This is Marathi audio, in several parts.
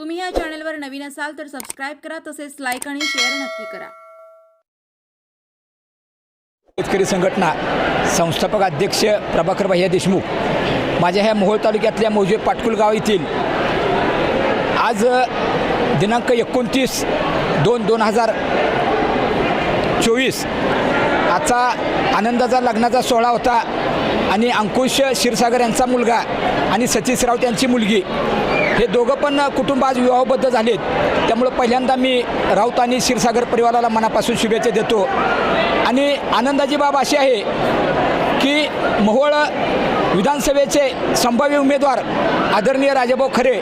तुम्ही या चॅनलवर नवीन असाल तर सबस्क्राईब करा तसेच लाईक आणि शेअर नक्की करा. शेतकरी संघटना संस्थापक अध्यक्ष प्रभाकर भैया देशमुख माझ्या ह्या मोहोळ तालुक्यातल्या मौजे पाटकुल गाव येथील आज दिनांक एकोणतीस दोन दोन हजार चोवीस आजचा आनंदाचा लग्नाचा सोहळा होता आणि अंकुश क्षीरसागर यांचा मुलगा आणि सतीश राऊत यांची मुलगी हे दोघं पण कुटुंब आज विवाहबद्ध झालेत. त्यामुळं पहिल्यांदा मी राऊत आणि क्षीरसागर परिवाराला मनापासून शुभेच्छा देतो. आणि आनंदाची बाब अशी आहे की मोहोळ विधानसभेचे संभाव्य उमेदवार आदरणीय राजाभाऊ खरे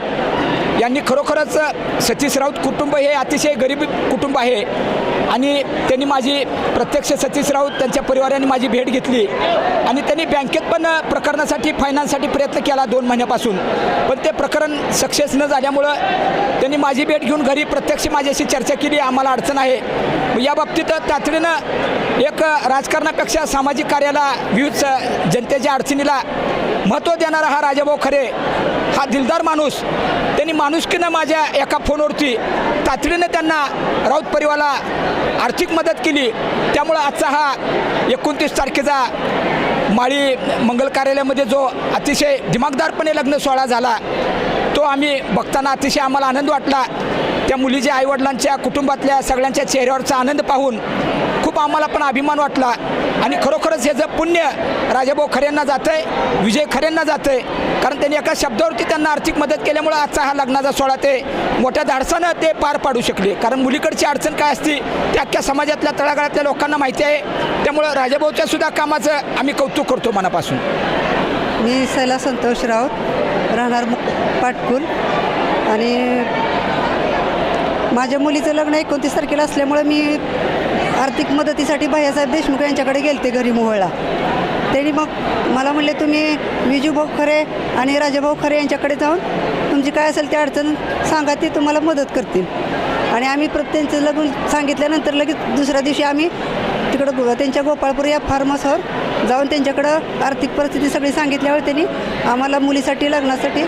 यांनी खरोखरच सतीश राऊत कुटुंब हे अतिशय गरीब कुटुंब आहे. आणि त्यांनी माझी प्रत्यक्ष सतीश राऊत त्यांच्या परिवाराने माझी भेट घेतली. आणि त्यांनी बँकेत पण प्रकरणासाठी फायनान्ससाठी प्रयत्न केला दोन महिन्यापासून. पण ते प्रकरण सक्सेस न झाल्यामुळं त्यांनी माझी भेट घेऊन घरी प्रत्यक्ष माझ्याशी चर्चा केली. आम्हाला अडचण आहे. या बाबतीत तातडीनं एक राजकारणापेक्षा सामाजिक कार्याला विविध स- जनतेच्या अडचणीला महत्त्व देणारा हा राजाभाऊ खरे. हा दिलदार माणूस. त्यांनी माणुसकीनं माझ्या एका फोनवरती तातडीनं त्यांना राऊत परिवाराला आर्थिक मदत केली. त्यामुळं आजचा हा एकोणतीस तारखेचा माळी मंगल कार्यालयामध्ये जो अतिशय दिमागदारपणे लग्न सोहळा झाला तो आम्ही बघताना अतिशय आम्हाला आनंद वाटला. त्या मुलीच्या आईवडिलांच्या कुटुंबातल्या सगळ्यांच्या चेहऱ्यावरचा आनंद पाहून खूप आम्हाला पण अभिमान वाटला. आणि खरोखरच हे जर पुण्य राजाभाऊ खऱ्यांना जातं आहे विजय खऱ्यांना जातं आहे कारण त्यांनी एका शब्दावरती त्यांना आर्थिक मदत केल्यामुळं आजचा हा लग्नाचा सोहळा ते मोठ्या धाडसानं ते पार पाडू शकले. कारण मुलीकडची अडचण काय असती ते अख्ख्या समाजातल्या तळागाळातल्या लोकांना माहिती आहे. त्यामुळं राजाभाऊच्या सुद्धा कामाचं आम्ही कौतुक करतो मनापासून. मी सैला संतोष राऊत राहणार पाटकुल. आणि माझ्या मुलीचं लग्न एकोणतीस तारखेला असल्यामुळं मी आर्थिक मदतीसाठी भैयासाहेब देशमुख यांच्याकडे गेलते घरी मोहळला त्यांनी मग मला म्हणले तुम्ही विजूभाऊ खरे आणि राजाभाऊ खरे यांच्याकडे जाऊन तुमची काय असेल ती अडचण सांगा ते तुम्हाला मदत करतील. आणि आम्ही प्रत्येकचं लग्न सांगितल्यानंतर लगेच दुसऱ्या दिवशी आम्ही तिकडं गो- त्यांच्या गोपाळपूर या फार्म हाऊसवर जाऊन त्यांच्याकडं आर्थिक परिस्थिती सगळी सांगितल्यावर त्यांनी आम्हाला मुलीसाठी लग्नासाठी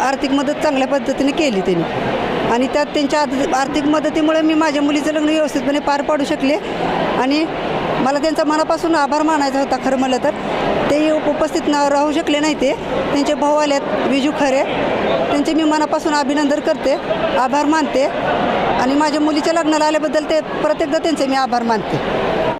आर्थिक मदत चांगल्या पद्धतीने केली त्यांनी. आणि त्यात त्यांच्या आर्थिक मदतीमुळे मी माझ्या मुलीचं लग्न व्यवस्थितपणे पार पाडू शकले. आणि मला त्यांचा मनापासून आभार मानायचा होता खरं मला तर. उपस्थित न राहू शकले नाही ते. त्यांचे भाऊ आले आहेत विजू खरे. त्यांचे मी मनापासून अभिनंदन करते आभार मानते. आणि माझ्या मुलीच्या लग्नाला आल्याबद्दल ते प्रत्येकदा त्यांचे मी आभार मानते.